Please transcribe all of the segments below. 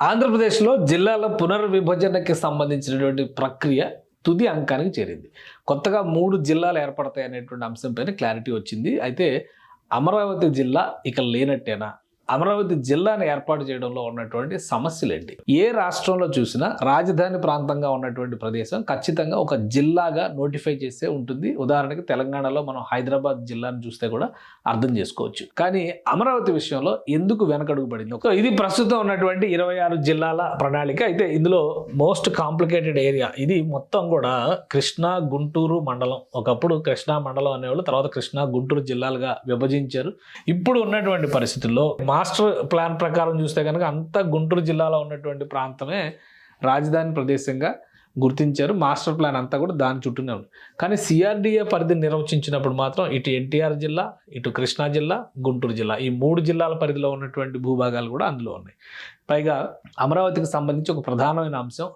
ఆంధ్రప్రదేశ్లో జిల్లాల పునర్విభజనకి సంబంధించినటువంటి ప్రక్రియ తుది అంకానికి చేరింది. కొత్తగా మూడు జిల్లాలు ఏర్పడతాయి అనేటువంటి అంశంపైన క్లారిటీ వచ్చింది. అయితే అమరావతి జిల్లా ఇక లేనట్టేనా? అమరావతి జిల్లాను ఏర్పాటు చేయడంలో ఉన్నటువంటి సమస్యలు ఏంటి ఏ రాష్ట్రంలో చూసినా రాజధాని ప్రాంతంగా ఉన్నటువంటి ప్రదేశం ఖచ్చితంగా ఒక జిల్లాగా నోటిఫై చేస్తే ఉంటుంది. ఉదాహరణకి తెలంగాణలో మనం హైదరాబాద్ జిల్లాను చూస్తే కూడా అర్థం చేసుకోవచ్చు. కానీ అమరావతి విషయంలో ఎందుకు వెనకడుగు పడింది? సో ఇది ప్రస్తుతం ఉన్నటువంటి ఇరవై ఆరు జిల్లాల ప్రణాళిక. అయితే ఇందులో మోస్ట్ కాంప్లికేటెడ్ ఏరియా ఇది మొత్తం కూడా కృష్ణా గుంటూరు మండలం. ఒకప్పుడు కృష్ణా మండలం అనేవాళ్ళు తర్వాత కృష్ణా గుంటూరు జిల్లాలుగా విభజించారు. ఇప్పుడు ఉన్నటువంటి పరిస్థితుల్లో మాస్టర్ ప్లాన్ ప్రకారం చూస్తే కనుక అంతా గుంటూరు జిల్లాలో ఉన్నటువంటి ప్రాంతమే రాజధాని ప్రదేశంగా గుర్తించారు. మాస్టర్ ప్లాన్ అంతా కూడా దాని చుట్టూనే ఉంది. కానీ సిఆర్డిఏ పరిధిని నిర్వచించినప్పుడు మాత్రం ఇటు ఎన్టీఆర్ జిల్లా ఇటు కృష్ణా జిల్లా గుంటూరు జిల్లా ఈ మూడు జిల్లాల పరిధిలో ఉన్నటువంటి భూభాగాలు కూడా అందులో ఉన్నాయి. పైగా అమరావతికి సంబంధించి ఒక ప్రధానమైన అంశం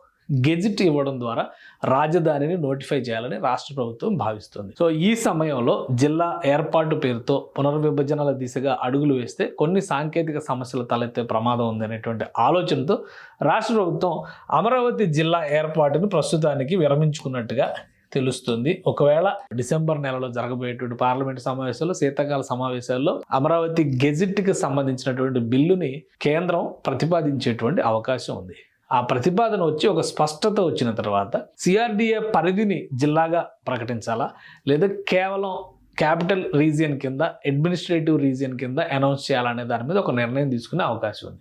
గెజిట్ ఇవ్వడం ద్వారా రాజధానిని నోటిఫై చేయాలని రాష్ట్ర ప్రభుత్వం భావిస్తుంది. సో ఈ సమయంలో జిల్లా ఏర్పాటు పేరుతో పునర్విభజనల దిశగా అడుగులు వేస్తే కొన్ని సాంకేతిక సమస్యలు తలెత్తే ప్రమాదం ఉందనేటువంటి ఆలోచనతో రాష్ట్ర ప్రభుత్వం అమరావతి జిల్లా ఏర్పాటును ప్రస్తుతానికి విరమించుకున్నట్టుగా తెలుస్తుంది. ఒకవేళ డిసెంబర్ నెలలో జరగబోయేటువంటి పార్లమెంట్ సమావేశాల్లో శీతాకాల సమావేశాల్లో అమరావతి గెజిట్కి సంబంధించినటువంటి బిల్లుని కేంద్రం ప్రతిపాదించేటువంటి అవకాశం ఉంది. ఆ ప్రతిపాదన వచ్చి ఒక స్పష్టత వచ్చిన తర్వాత సిఆర్డిఏ పరిధిని జిల్లాగా ప్రకటించాలా? లేదా కేవలం క్యాపిటల్ రీజియన్ కింద అడ్మినిస్ట్రేటివ్ రీజియన్ కింద అనౌన్స్ చేయాలనే దాని మీద ఒక నిర్ణయం తీసుకునే అవకాశం ఉంది.